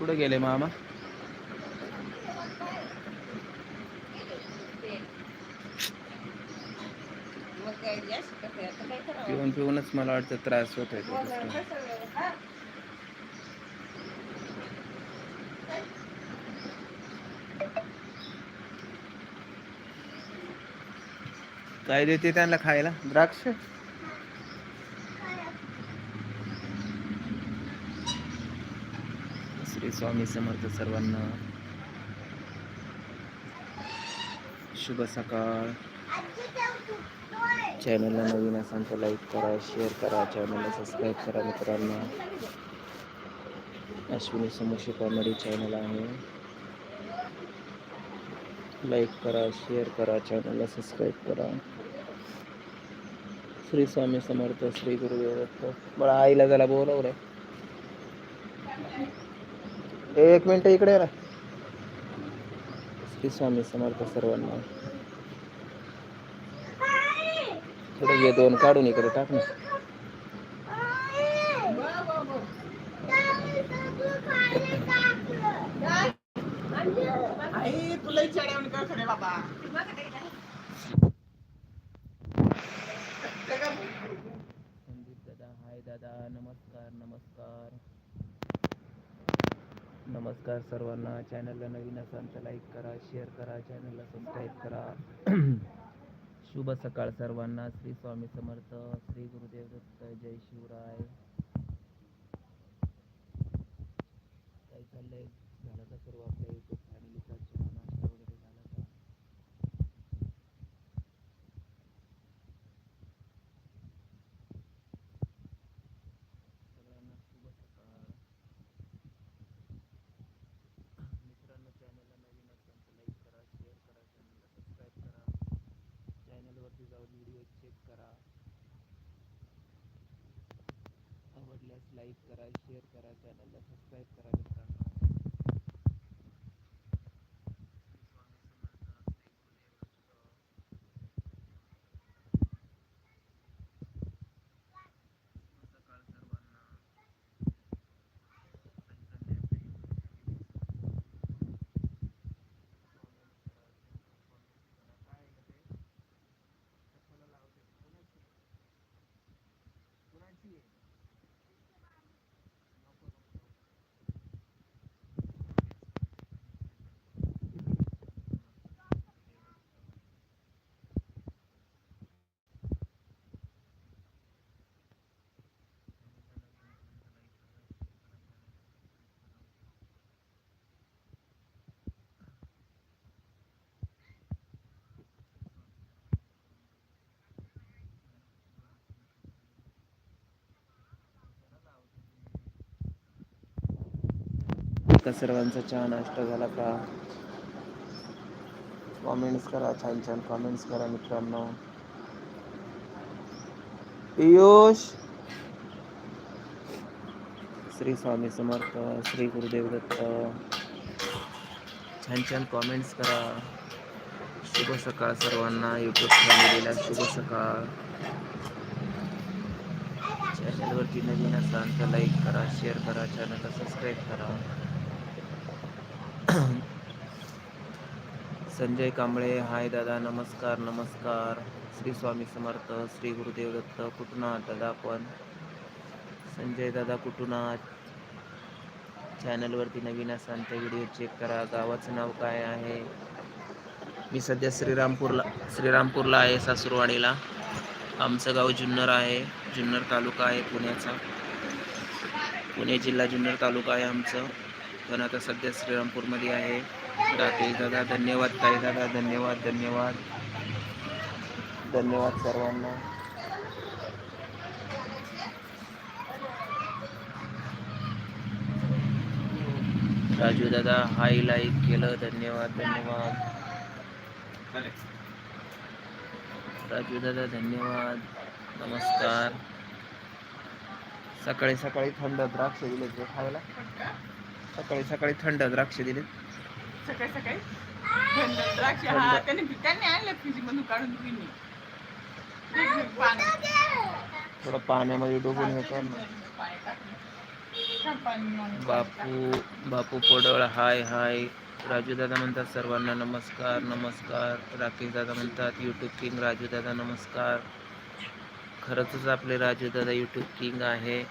कुठे गेले मामा? पिऊन पिऊनच मला वाटतं त्रास होत आहे काय देते त्यांना खायला? द्राक्ष श्री स्वामी समर्थ सर्वांना शुभ सकाळ. चॅनलला नवीन असाल तर लाईक करा शेअर करा चॅनलला सबस्क्राईब करा मित्रांनो. अश्विनी समोसे कॉमेडी चॅनल आहे. लाईक करा शेअर करा चॅनलला सबस्क्राईब करा. श्री स्वामी समर्थ श्री गुरुदेव दत्त. मला आईला त्याला बोलवलं एक मिनिट इकडे ना श्री स्वामी समर्थ सर्वांना. थोडं घे दोन काढून इकडे टाक ना. आई, तुला विचारावं का खरे बाबा. नमस्कार सर्वांना. चॅनलला नवीन असाल तर लाईक करा शेअर करा चॅनलला सबस्क्राईब करा. शुभ सकाळ सर्वांना. श्री स्वामी समर्थ श्री गुरुदेव दत्त जय शिवराय. काय चाललंय? झालं का सर्व आपल्या युट्यूब फॅमिलीचा चहा नाश्ता वगैरे झाला का सगळ्यांना शुभ सकाळ मित्रांनो चॅनलला नवीन असेल तर लाईक करा शेअर करा चॅनलला सबस्क्राईब करा चॅनलवरती जाऊन व्हिडिओ चेक करा आवडल्यास लाईक करा शेअर करा चॅनलला सबस्क्राईब करा. का सर्वांचा. चहा नाश्ता झाला का? कॉमेंट्स करा छान छान कॉमेंट्स करा मित्रांनो. पियुष. श्री स्वामी समर्थ श्री गुरुदेव दत्त. छान छान कॉमेंट्स करा. शुभ सकाळ सर्वांना. यूट्यूब फॅमिलीला शुभ सकाळ. चॅनलवरती नवीन असाल तर लाईक करा शेअर करा चॅनलला सबस्क्राईब करा. संजय कांबळे हाय दादा नमस्कार नमस्कार. श्री स्वामी समर्थ श्री गुरुदेव दत्त कुठून आहात दादा आपण? संजय दादा कुठून आहात? चॅनलवरती नवीन असाल तर व्हिडिओ चेक करा. गावाचं नाव काय आहे? मी सध्या श्रीरामपूरला श्रीरामपूरला आहे सासूरवाडीला. आमचं गाव जुन्नर आहे. जुन्नर तालुका आहे पुण्याचा. पुणे जिल्हा जुन्नर तालुका आहे आमचं. पण आता सध्या श्रीरामपूरमध्ये आहे. दाते दादा धन्यवाद ताई दादा धन्यवाद धन्यवाद. धन्यवाद सर्वांना. राजू दादा हाय लाईक केलं धन्यवाद धन्यवाद. राजू दादा धन्यवाद. नमस्कार. सकाळी सकाळी थंड द्राक्ष दिले ते खायला. सकाळी सकाळी थंड द्राक्ष दिले सकाळी सकाळी द्राक्ष. हा त्याने त्यांनी आणलं फ्रीज मधून काढून पिणे थोडं पाण्यामध्ये डुबून हे कर ना. बापू बापू पोडळ हाय हाय. राजू दादा म्हणतात सर्वांना नमस्कार नमस्कार. राकेश दादा म्हणतात यूट्यूब किंग राजू दादा नमस्कार. खरंच आपले राजू दादा यूट्यूब किंग आहे.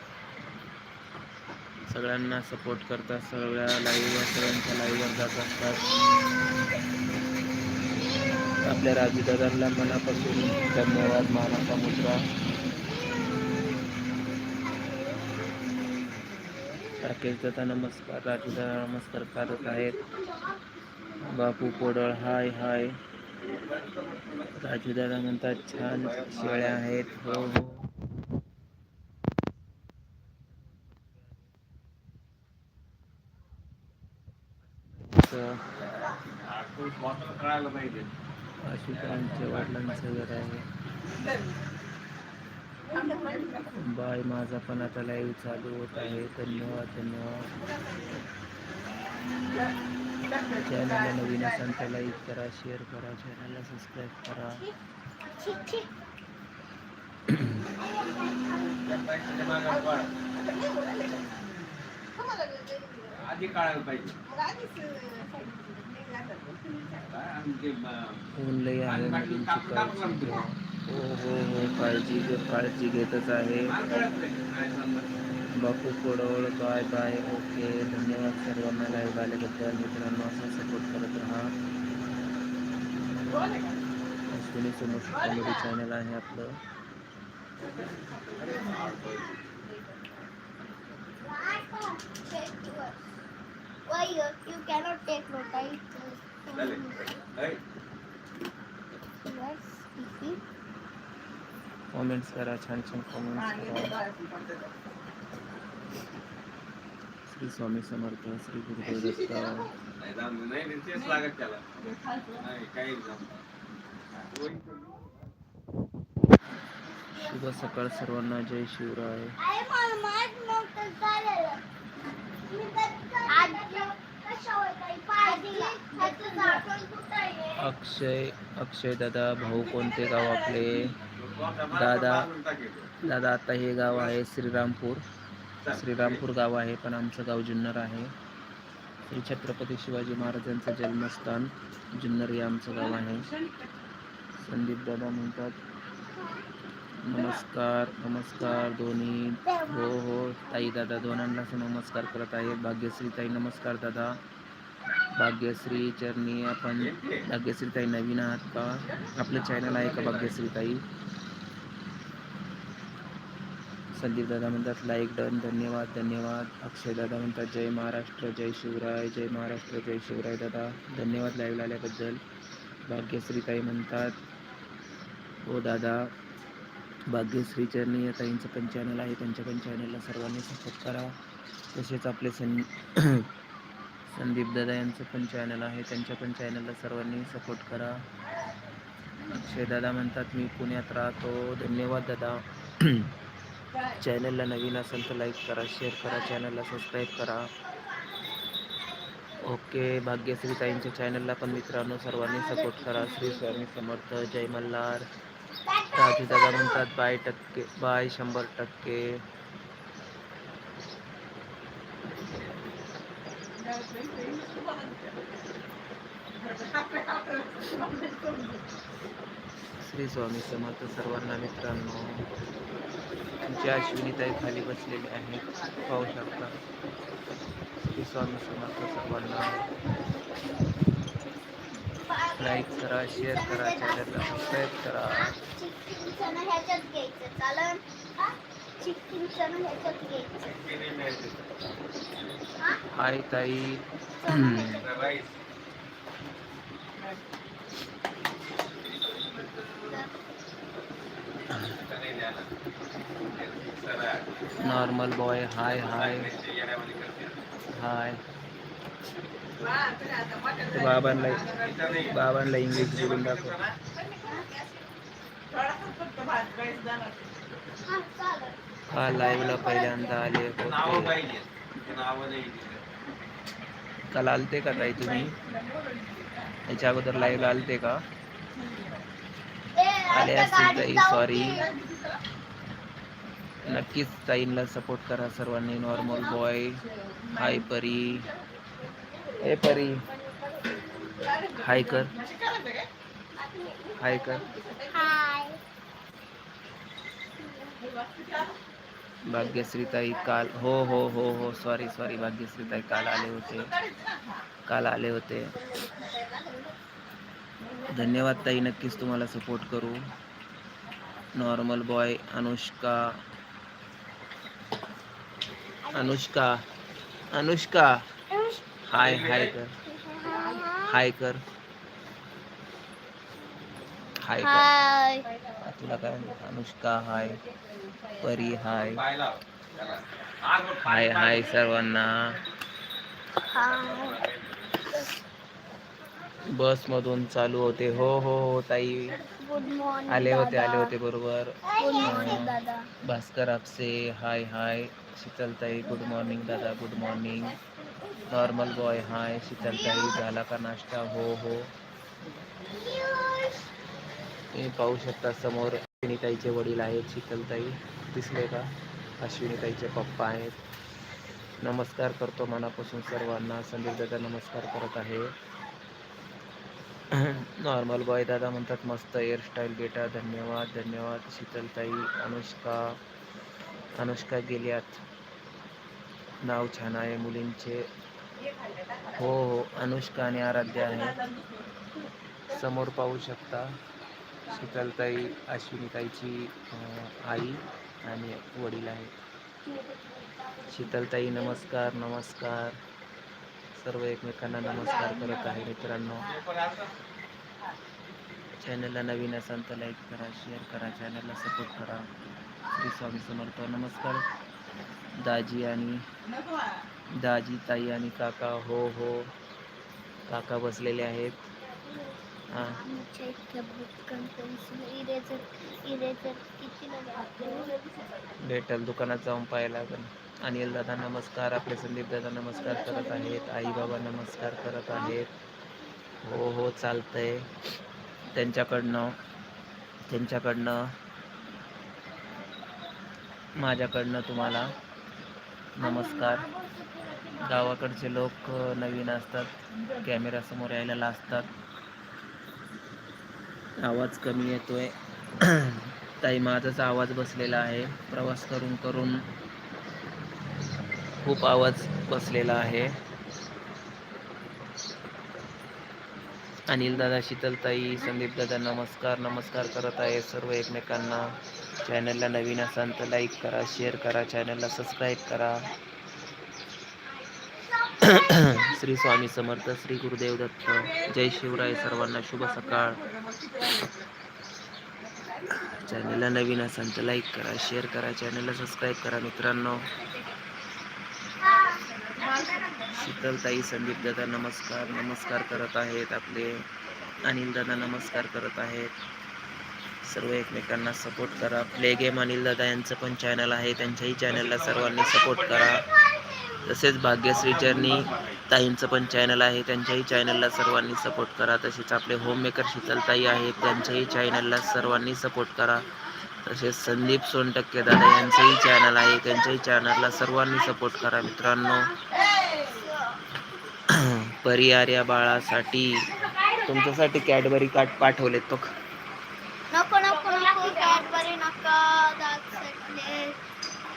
सगळ्यांना सपोर्ट करतात सगळ्या लाईव्हवर सगळ्यांच्या लाईव्हवर जात असतात. आपल्या राजू दादांना मनापासून धन्यवाद मानाचा मुद्रा. राकेश दादा नमस्कार. राजू दादा नमस्कार. करत आहेत. बापू पोडळ हाय हाय. राजू दादा म्हणतात छान शेळ्या आहेत. हो हो. आशुताईंच्या वडिलांचं घर आहे. बाय माझा पण आता लाईव्ह चालू होत आहे. धन्यवाद धन्यवाद. चॅनलला नवीन असाल तर लाईक करा शेअर करा चॅनलला सबस्क्राईब करा. आधी काढायला पाहिजे. ऊन लई आहे मुलींची काळजी घ्या हो हो हो काळजी घे काळजी घेतच आहे. Bapu Kodwal bye bye. Okay धन्यवाद सर्वांना लाईव्ह आल्याबद्दल. मित्रांनो असा सपोर्ट करत राहा. अश्विनी समोर कॉमेडी चॅनल आहे आपलं. Why you, you cannot take. ऐ, Yes, easy. कॉमेंट्स करा छान छान कॉमेंट्स करा श्री स्वामी समर्थ श्री गुरुदेव दत्त नाही लागत त्याला. सकाळ सर्वांना जय शिवराय. अक्षय अक्षय दादा भाऊ कोणते गाव आपले? दादा. दादा आता हे गाव आहे श्रीरामपूर. श्रीरामपूर गाव आहे पण आमचं गाव जुन्नर आहे. श्री छत्रपती शिवाजी महाराजांचं जन्मस्थान जुन्नर हे आमचं गाव आहे. संदीप दादा म्हणतात नमस्कार नमस्कार दोन्ही हो हो, ताई, दादा दोनांनाच नमस्कार करत आहेत. भाग्यश्री ताई, नमस्कार, दादा. भाग्यश्री चरणी, आपण भाग्यश्री ताई नवीन आहात का? आपलं चॅनल आहे का भाग्यश्री ताई? संदीप दादा म्हणतात लाईक डन धन्यवाद धन्यवाद. अक्षय दादा म्हणतात, जय महाराष्ट्र, जय शिवराय, जय महाराष्ट्र, जय शिवराय दादा. धन्यवाद लाईव्ह आल्याबद्दल. भाग्यश्री ताई म्हणतात, हो, दादा. भाग्यश्री चरणी या ताईंचं पण चॅनल आहे. त्यांच्या पण चॅनलला सर्वांनी सपोर्ट करा. तसेच आपले सं संदीप दादा यांचं पण चॅनल आहे. त्यांच्या पण चॅनलला सर्वांनी सपोर्ट करा. अक्षय दादा म्हणतात मी पुण्यात राहतो. धन्यवाद दादा. चॅनलला नवीन असेल तर लाईक करा शेअर करा चॅनलला सबस्क्राईब करा. ओके भाग्यश्री ताईंच्या चॅनलला पण मित्रांनो सर्वांनी सपोर्ट करा. श्री स्वामी समर्थ जय मल्हार. राजू दादा म्हणतात बाय टक्के बाय शंभर टक्के. श्री स्वामी समर्थ सर्वांना मित्रांनो तुमची अश्विनीताई खाली बसलेले आहेत. पाहू शकता. श्री स्वामी समर्थ सर्वांना. लाईक करा शेअर करा चॅनलला सबस्क्राईब करा. हाय ताई. नॉर्मल बॉय हाय हाय हाय बाबांना बाबांना इंग्लिश बोलून दाखव. हा, लाईव्हला पहिल्यांदा आले काल आलते का ताई तुम्ही? याच्या अगोदर लाईव्हला आलते का? आले असतील ताई, सॉरी नक्कीच ताईंना सपोर्ट करा सर्वांनी नॉर्मल बॉय हाय परी ए परी. हाय कर. हाय कर. हाय काल हो हो हो हो सॉरी सॉरी भाग्यश्रीताई काल आले होते. काल आले होते. धन्यवाद ताई नक्कीच तुम्हाला सपोर्ट करू. Normal boy Anushka. Anushka. Anushka. Hi hi कर. हाय कर. हाय कर. हाय तुला काय? अनुष्का हाय परी हाय. हाय हाय सर्वांना. बस मधून चालू होते. हो हो हो ताई. आले होते आले होते बरोबर. भास्कर आपसे. Hi hi. शीतल ताई गुड मॉर्निंग दादा. Good morning normal boy hi Sheetal ताई झाला का नाश्ता हो हो तुम्ही पाहू शकता समोर अश्विनीताईचे वडील आहेत शीतलताई दिसले का? अश्विनीताईचे पप्पा आहेत. नमस्कार करतो मनापासून सर्वांना. संदीप दादा नमस्कार करत आहे. नॉर्मल बॉय दादा म्हणतात मस्त हेअरस्टाईल बेटा धन्यवाद धन्यवाद शीतलताई अनुष्का अनुष्का गेल्यात. नाव छान आहे मुलींचे. हो हो. अनुष्का आणि आराध्या आहे समोर पाहू शकता शीतलताई अश्विनीताईची आई आणि वडील आहेत. शीतलताई नमस्कार नमस्कार. सर्व एकमेकांना नमस्कार करत आहे मित्रांनो. चॅनलला नवीन असाल तर लाईक करा शेअर करा चॅनलला सपोर्ट करा. श्री स्वामी समर्थ नमस्कार. दाजी आणि दाजी ताई आणि काका हो हो. काका बसलेले आहेत. हां. भेटेल दुकानात जाऊन पाहायला अनिल दादा नमस्कार. आपले संदीप दादा नमस्कार करत आहेत. आई बाबा नमस्कार करत आहेत. हो हो चालतंय. त्यांच्याकडनं त्यांच्याकडनं माझ्याकडनं तुम्हाला नमस्कार. गावाकडचे लोक नवीन असतात. कॅमेरासमोर यायला लाजतात आवाज कमी येतोय. ताई माझाच आवाज बसलेला आहे. प्रवास करून करून खूप आवाज बसलेला आहे. अनिल दादा शीतलताई संदीप दादा नमस्कार. नमस्कार करत आहे सर्व एकमेकांना. चॅनलला नवीन असाल तर लाईक करा शेअर करा चॅनलला सबस्क्राईब करा. श्री स्वामी समर्थ श्री गुरुदेव दत्त जय शिवराय सर्वांना शुभ सकाळ. चॅनलला नवीन असाल तर लाईक करा शेअर करा चॅनलला सबस्क्राईब करा मित्रांनो. शीतलताई संदीप दादा नमस्कार नमस्कार करत आहेत आपले. अनिल दादा नमस्कार करत आहेत. सर्व एकमेकांना सपोर्ट करा. प्ले गेम अनिल दादा यांचं पण चॅनल आहे त्यांच्याही चॅनलला सर्वांनी सपोर्ट करा. तसेच भाग्यश्री जर्नी ताईंचं पण चॅनल आहे. त्यांच्याही चॅनलला सर्वांनी सपोर्ट करा. तसेच आपले होममेकर शीतलताई आहेत. त्यांच्याही चॅनलला सर्वांनी सपोर्ट करा. तसेच संदीप सोनटक्के दादा यांचंही चॅनल आहे. त्यांच्याही चॅनलला सर्वांनी सपोर्ट करा मित्रांनो. परिहार या बाळासाठी तुमच्यासाठी कॅडबरी कार्ड पाठवलेत बघ.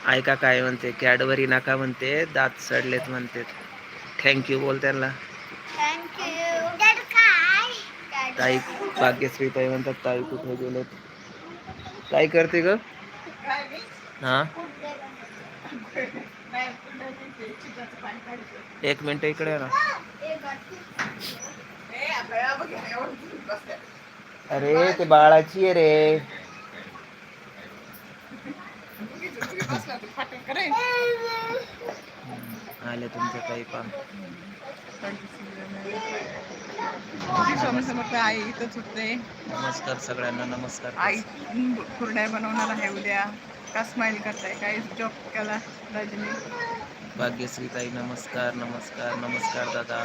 ऐका काय म्हणते कॅडबरी नका म्हणते दात सडलेत म्हणते. थँक्यू बोल त्यांना. ताई भाग्यश्री ताई म्हणतात ताई कुठे गेलेत? काय करते ग? हा? एक मिनिट इकडे ना. अरे ते बाळाची आहे रे. आले तुमच्या ताई पा स्वामी समर्थ आई इथंच होते नमस्कार सगळ्यांना नमस्कार. आई कुरड्या बनवणार आहे उद्या. का स्माइल करताय? काय जॉब केला रजनी? भाग्यश्री ताई नमस्कार नमस्कार नमस्कार दादा.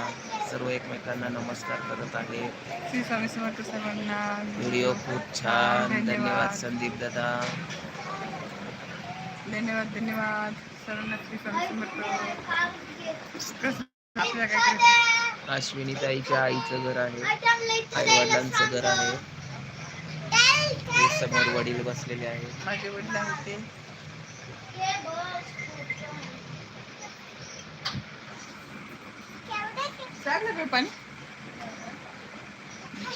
सर्व एकमेकांना नमस्कार करत आहे. श्री स्वामी समर्थ सर्वांना. व्हिडिओ खूप छान. धन्यवाद संदीप दादा. धन्यवाद धन्यवाद. सर्वांना स्वामी समर्थ. अश्विनी ताईच्या आईचं घर आहे. आई वडिलांचं घर आहे. समोर वडील बसलेले आहेत. माझे वडील आहेत ते. चाललं का पाणी.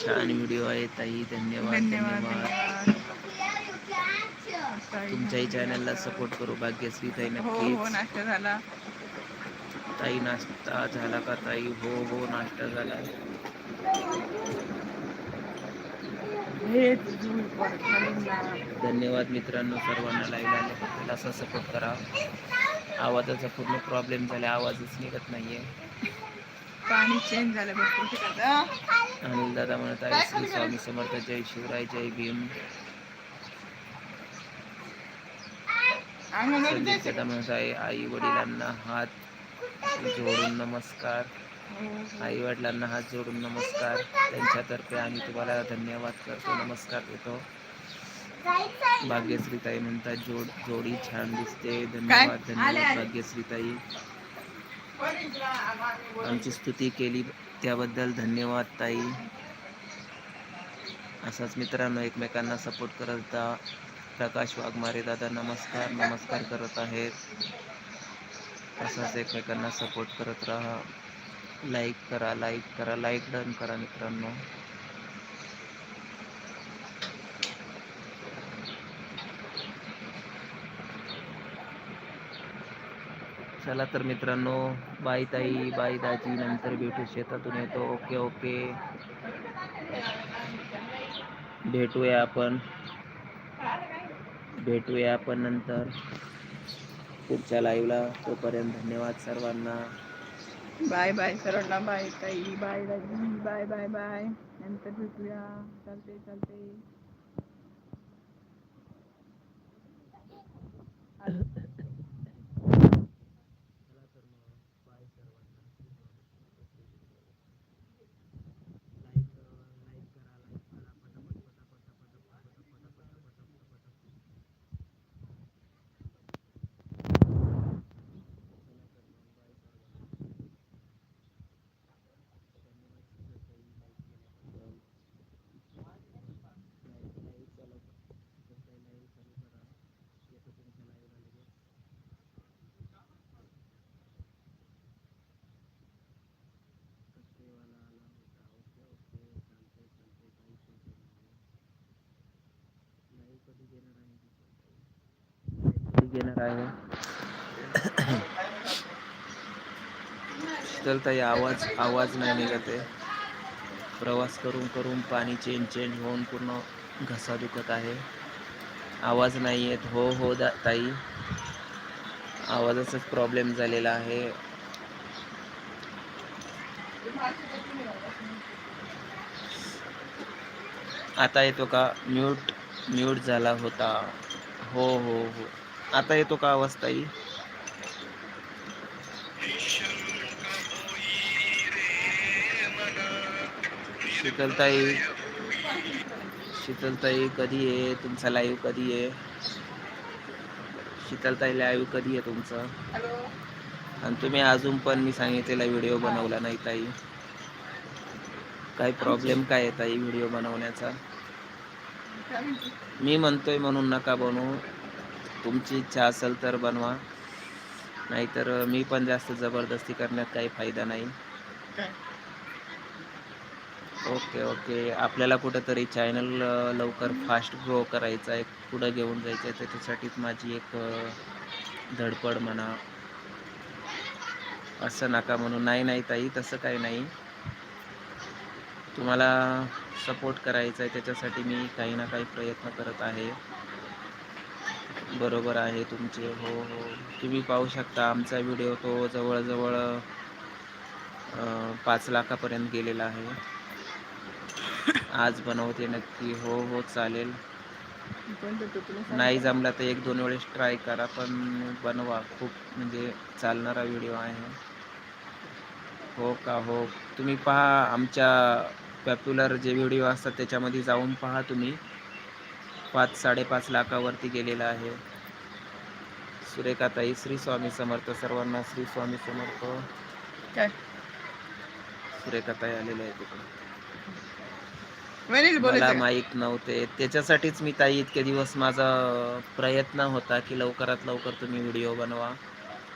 छान व्हिडिओ आहे ताई. धन्यवाद. धन्यवाद. तुमच्याही चॅनलला सपोर्ट करू. भाग्यश्री ताई हो हो नक्कीच. नाश्ता झाला. ताई नाश्ता झाला का ताई? हो हो नाश्ता झाला. हे. धन्यवाद मित्रांनो सर्वांना लाईव्ह आल्याबद्दल असा सपोर्ट करा. आवाजाचा पूर्ण प्रॉब्लेम झाला. आवाजच निघत नाहीये. पाणी चेंज झालं भरपूर. अनिल दादा म्हणत आहे श्री स्वामी समर्थ जय शिवराय जय भीम. संदीप आहे. आई वडिलांना हात जोडून नमस्कार. आई वडिलांना हात जोडून नमस्कार. त्यांच्यातर्फे आम्ही तुम्हाला धन्यवाद करतो. नमस्कार देतो. भाग्यश्री ताई म्हणतात जोड जोडी छान दिसते. धन्यवाद धन्यवाद भाग्यश्री ताई आमची स्तुती केली त्याबद्दल धन्यवाद ताई. असाच मित्रांनो एकमेकांना सपोर्ट करत प्रकाश वाघमारे दादा नमस्कार. नमस्कार करत आहेत. असंच एकमेकांना सपोर्ट करत राहा. लाईक करा लाईक करा. लाईक डन करा मित्रांनो. चला तर मित्रांनो बाय ताई बाय दाजी नंतर भेटू. शेतातून येतो. ओके ओके भेटूया आपण. भेटूया आपण नंतर. पुढच्या लाईव्हला तोपर्यंत धन्यवाद सर्वांना. बाय बाय सर्वांना बाय ताई. Bye Raji bye bye bye नंतर भेटूया. चालते चालते घेणार आहे शीतलताई आवाज आवाज नाही निघत आहे. प्रवास करून करून पाणी चेंज चेंज होऊन पूर्ण घसा दुखत आहे. आवाज नाही येत. हो हो दा ताई. आवाजाचाच प्रॉब्लेम झालेला आहे. आता येतो का? म्यूट? म्यूट झाला होता. हो हो हो. आता येतो का आवाज ताई? शीतलताई शीतलताई कधी आहे? तुमचा लाईव्ह कधी आहे? शीतलताई लाईव्ह कधी आहे तुमचं? हॅलो आणि तुम्ही अजून पण मी सांगितलेला व्हिडिओ बनवला नाही ताई. काय प्रॉब्लेम काय आहे ताई व्हिडिओ बनवण्याचा? मी म्हणतोय म्हणून नका बनवू. तुमची इच्छा असेल तर बनवा. नाहीतर मी पण जास्त जबरदस्ती करण्यात काही फायदा नाही. Okay okay. आपल्याला कुठंतरी चॅनल लवकर फास्ट ग्रो करायचं आहे. पुढं घेऊन जायचं आहे त्याच्यासाठीच माझी एक धडपड म्हणा. असं नका म्हणून नाही नाही ताई तसं काही नाही. तुम्हाला सपोर्ट करायचा आहे त्याच्यासाठी मी काही ना काही प्रयत्न करत आहे. बरोबर आहे तुमचे हो हो. तुम्ही पाहू शकता आमचा व्हिडिओ तो जवळजवळ पाच लाखापर्यंत गेलेला आहे. आज बनवते नक्की हो हो चालेल. नाही जमला तर एक दोन वेळेस ट्राय करा पण बनवा. खूप म्हणजे चालणारा व्हिडिओ आहे. हो का हो. तुम्ही पहा आमच्या पॉप्युलर जे व्हिडिओ असतात त्याच्यामध्ये जाऊन पहा तुम्ही. पाच साडेपाच लाखावरती गेलेला आहे. सुरेखाताई श्री स्वामी समर्थ सर्वांना श्री स्वामी समर्थ. सुरेखाताई आलेले आहे तिकडे मला? माहीत नव्हते. त्याच्यासाठीच मी ताई इतके दिवस माझा प्रयत्न होता की लवकरात लवकर तुम्ही व्हिडिओ बनवा.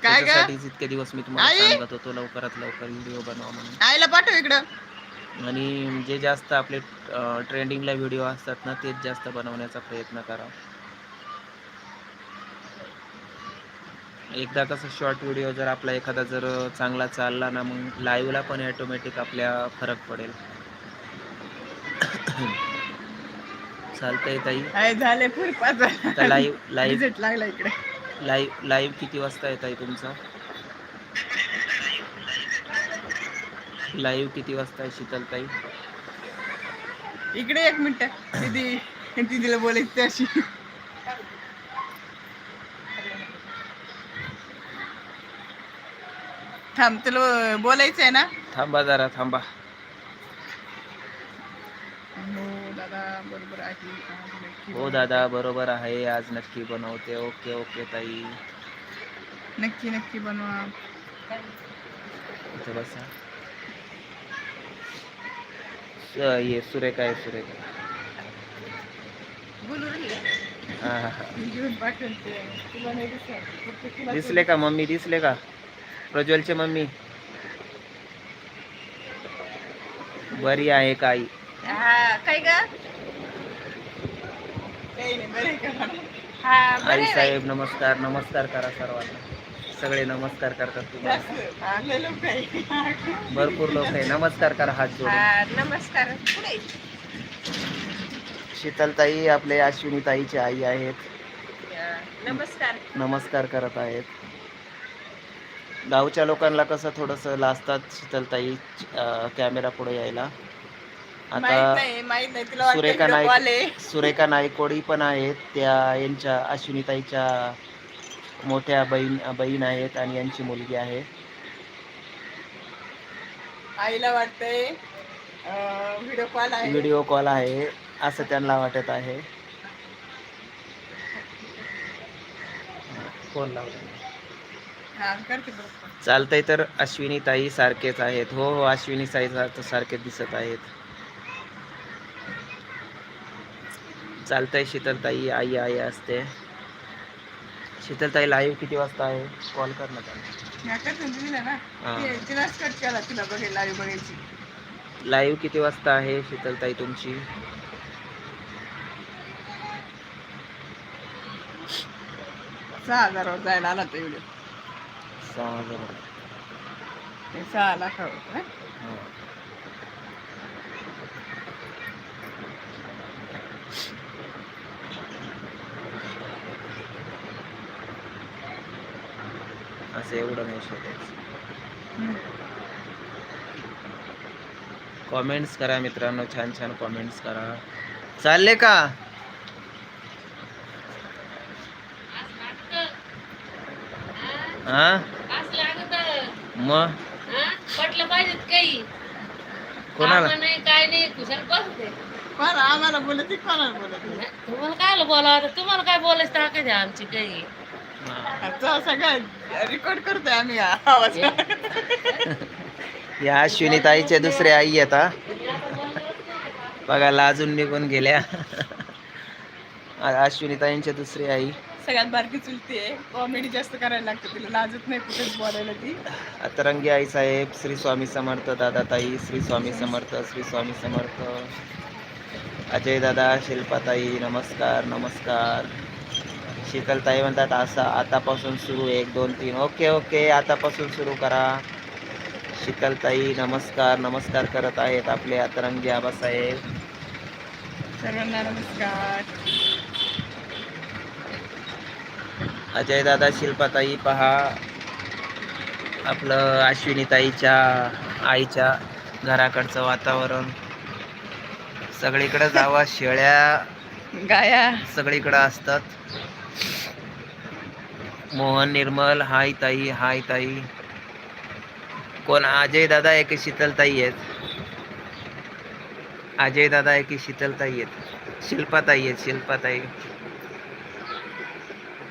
त्याच्यासाठीच इतके दिवस मी तुम्हाला? सांगत होतो लवकरात लवकर व्हिडिओ बनवा म्हणून. आईला पाठव इकडं. आणि जे जास्त आपले ट्रेंडिंगला व्हिडिओ असतात ना तेच जास्त बनवण्याचा प्रयत्न करा एकदा कसं शॉर्ट व्हिडिओ जर आपला एखादा जर चांगला चालला ना मग लाईव्हला पण ऑटोमॅटिक आपल्या फरक पडेल. चालतंय ताई. झाले. लाईव्ह लाईव्ह लागला इकडे. लाईव्ह लाईव्ह किती वाजता येत आहे तुमचा? लाईव्ह किती वाजता आहे शीतलताई इकडे एक मिनिट. दीदी दीदीला बोलायचं अशी. थांब तुला बोलायचं आहे ना? थांबा जरा थांबा. हो दादा बरोबर आहे. आज नक्की हो दादा बरोबर आहे. आज नक्की बनवते. ओके ओके ताई. नक्की नक्की बनवा. बसा. ये सुरेखा आहे सुरेखा. हा हा हा. दिसले का मम्मी? दिसले का? प्रज्वलचे मम्मी? बरी आहे हा काय काही हा आई साहेब नमस्कार नमस्कार करा सर्वांना. सगळे नमस्कार करतात तुम्हाला. भरपूर लोक आहे. नमस्कार करा हात जोडून. नमस्कार. शीतलताई आपले अश्विनी ताईची आई आहेत. नमस्कार. नमस्कार करत आहेत. गावच्या लोकांना कसं थोडंसं लाजतात शीतलताई कॅमेरा पुढे यायला? आता सुरेखा. नाईक सुरेखा नाईकवाडी पण आहेत. त्या यांच्या अश्विनीताईच्या मोठ्या बहीण बहीण आहेत आणि यांची मुलगी आहे. आईला वाटतंय व्हिडिओ कॉल आहे. व्हिडिओ कॉल आहे असं त्यांना वाटत आहे. फोन लावला. हा बरोबर चालतंय तर अश्विनी ताई सारखेच आहेत. हो हो अश्विनी ताई सार- सारखेच दिसत आहेत. चालतंय शीतलताई आई आई असते. शीतलताई लाईव्ह किती वाजता आहे? कॉल कर ना लाईव्ह किती वाजता आहे शीतलताई तुमची? सहा हजारावर जायला आला तो व्हिडिओ सहा हजार. सहा लाखावर असं एवढं नाही शोधायचं. कॉमेंट्स करा मित्रांनो छान छान कॉमेंट्स करा. चालले का? हा मग? पटलं पाहिजेत काही कोणाला नाही काय नाही कुशाल बसते कोण आम्हाला बोलत आहे, कोणाला बोलत आहे? तुम्हाला काय बोलावं आता? तुम्हाला काय बोलायचं? द्या आमची काही. हा. सगळं रेकॉर्ड करतोय आम्ही हा आवाज. या अश्विनी ताईचे दुसरे आई आहेत हा. बघा लाजून निघून गेल्या. अश्विनी ताईंचे दुसरी आई. सगळ्यात बारकी चुलती आहे. कॉमेडी जास्त करायला लागते तिला. लाजत नाही कुठेच बोलायला ती. अतरंगी आई साहेब श्री स्वामी समर्थ दादा ताई श्री स्वामी समर्थ श्री स्वामी समर्थ. अजय दादा शिल्पाताई नमस्कार नमस्कार. शीतलताई म्हणतात असं आतापासून सुरू एक दोन तीन. ओके ओके आतापासून सुरू करा. शीतलताई नमस्कार नमस्कार करत आहेत आपले अतरंगी आबासाहेब. सर्वांना नमस्कार. अजय दादा शिल्पाताई पहा. आपलं अश्विनीताईच्या आईच्या घराकडचं वातावरण. सगळीकडे जावा शेळ्या गाया. सगळीकडे असतात. मोहन निर्मल हाय ताई हाय ताई. कोण? अजय दादा आहे की शीतलताई आहेत? अजय दादा आहे की शीतलताई आहेत? शिल्पाताई आहेत शिल्पाताई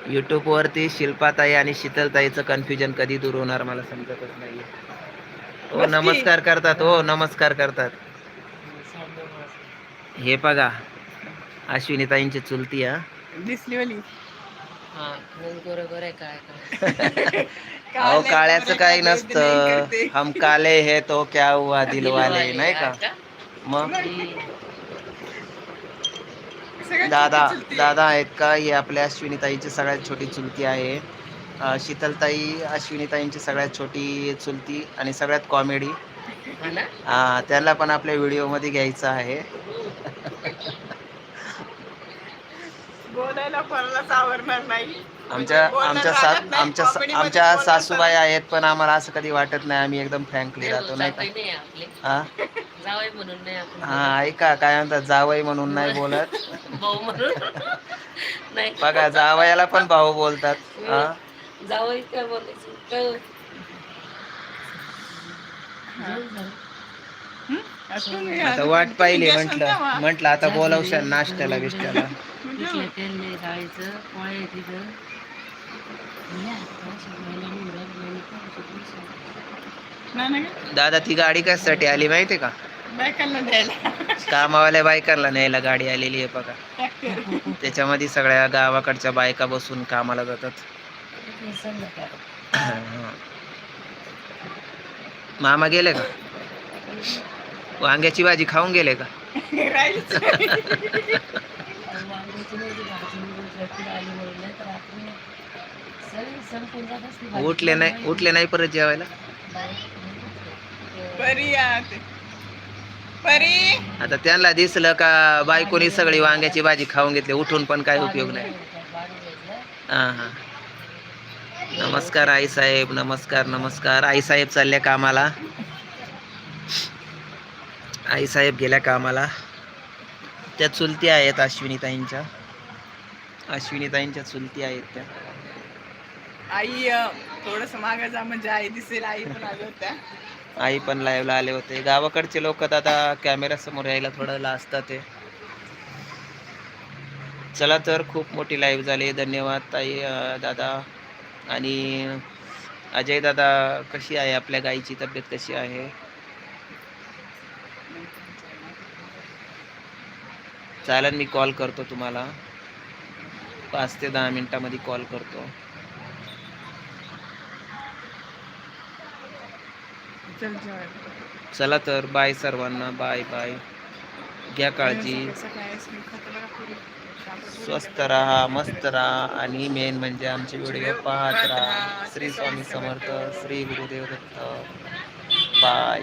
युट्यूब वरती शिल्पाताई आणि शीतलताईचं कन्फ्युजन कधी दूर होणार मला समजतच नाही हो. नमस्कार करतात हो नमस्कार करतात. हे बघा अश्विनीताईंची चुलती हा. दिसली अहो काळ्याचं काही नसतं. हम काले हे तो क्या हुआ दिलवाले नाही का? मग? दादा दादा आहेत का? ही आपल्या अश्विनीताईची सगळ्यात छोटी चुलती आहे. शीतलताई अश्विनीताईंची सगळ्यात छोटी चुलती आणि सगळ्यात कॉमेडी ना? त्यांना पण आपल्या व्हिडिओमध्ये घ्यायचं आहे. बोलायला कोणालाच आवडणार नाही. आमच्या आमच्या सा आमच्या आमच्या सासूबाई आहेत पण आम्हाला असं कधी वाटत नाही आम्ही एकदम फ्रँकली राहतो नाही का? हा? जावई म्हणून नाही आपण हा ऐका काय म्हणतात जावई म्हणून नाही बोलत. भाऊ म्हणून. नाही. बघा जावयाला पण भाऊ बोलतात हा? जावई काय बोलायचं? काय? आता वाट पाहिली म्हंटल म्हंटल आता बोलावशाल नाश्त्याला बिष्ट्याला तिथलं तेल नाही. जायचं पोळे तिथं दादा ती गाडी कशासाठी आली माहितीये का? बायकांना द्यायला. कामावाल्या बायकांना न्यायला गाडी आलेली आहे बघा. त्याच्यामध्ये सगळ्या गावाकडच्या बायका बसून कामाला जातात. मामा गेले का? वांग्याची भाजी खाऊन गेले का? राहीलच वांग्याची नाही ती भाजी निघून ट्रॅक्टर आली म्हणून नाही तर रात्री सगळी संपून जात असते भाजी. उठले नाही उठले नाही परत जेवायला? परी आता. त्यांना दिसलं का बायकोनी सगळी वांग्याची भाजी खाऊन घेतली उठून पण काय उपयोग नाही. हा हा. नमस्कार आई साहेब नमस्कार नमस्कार. आई साहेब चालल्या कामाला. आई साहेब गेल्या कामाला. त्या चुलती आहेत अश्विनीताईंच्या. अश्विनीताईंच्या चुलती आहेत त्या. आई थोडस मागे जा म्हणजे आई दिसेल आई पण आल्या होत्या. आई पण लाईव्हला आले होते. गावाकडचे लोक आता कॅमेरा समोर यायला थोडं लाजतात ते. चला तर खूप मोठी लाईव्ह झाली. धन्यवाद ताई दादा. आणि अजय दादा कशी आहे? आपल्या गाईची तब्येत कशी आहे? चालेल मी कॉल करतो तुम्हाला. पाच ते दहा मिनिटामध्ये कॉल करतो. चल तर बाय सर्वांना. बाय बाय घ्या काळजी. स्वस्त राहा मस्त राहा. आणि मेन म्हणजे आमचे व्हिडिओ पाहत राहा. श्री स्वामी समर्थ श्री गुरुदेव दत्त. बाय